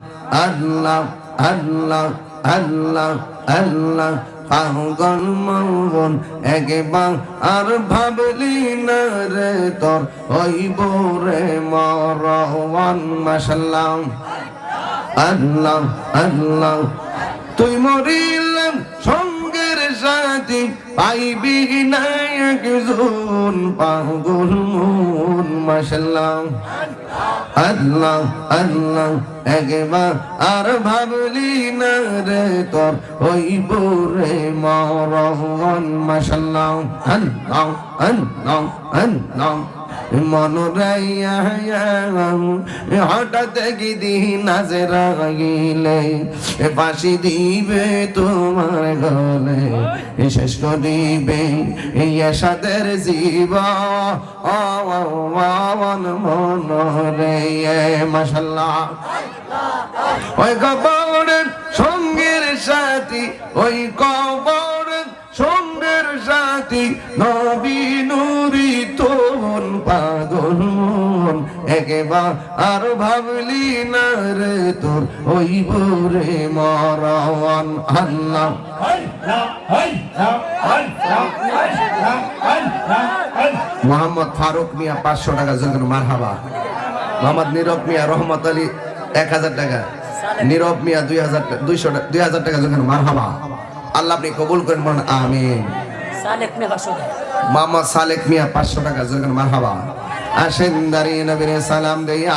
আল্লাহ আল্লাহ আল্লাহ আল্লাহ, পাগল মৌবন একবার আর ভাবলি না রে তোর হইব রে মাসাল্লাম আল্লাহ আল্লাহ, তুই মরিলাম পাইবি না একজন পাগল মন মাশাল্লাহ আল্লাহ আল্লাহ, একবার আর ভাবলি না রে তোর মরহন আল্লাহ আল্লাহ আল্লাহ। হঠাৎ দিবে তোমার গলে। শেষ করিবে সাদের জীব। মন মন রে মাসাল্লাহ ওই কবরের সঙ্গের সাথী, ওই কবরের সঙ্গের সাথী, নবী নুরি তোন পাগল মন। একেবার আর ভাবলি না রে তোর, ওই রে মরওয়ান আল্লাহ। মোহাম্মদ ফারুক মিয়া পাঁচশো টাকা যখন মারহাবা। মোহাম্মদ নীরব মিয়া রহমত আলী এক হাজার টাকা। নীরব মিয়া দুই হাজার দুইশো দুই হাজার টাকা যখন মারহাবা। আল্লাহ আপনি কবুল করেন বলেন আমিন। মোহাম্মদ সালেক মিয়া পাঁচশো টাকা যখন মারহাবা। আসেন দাঁড়িয়ে নবীর সালাম দেয়া।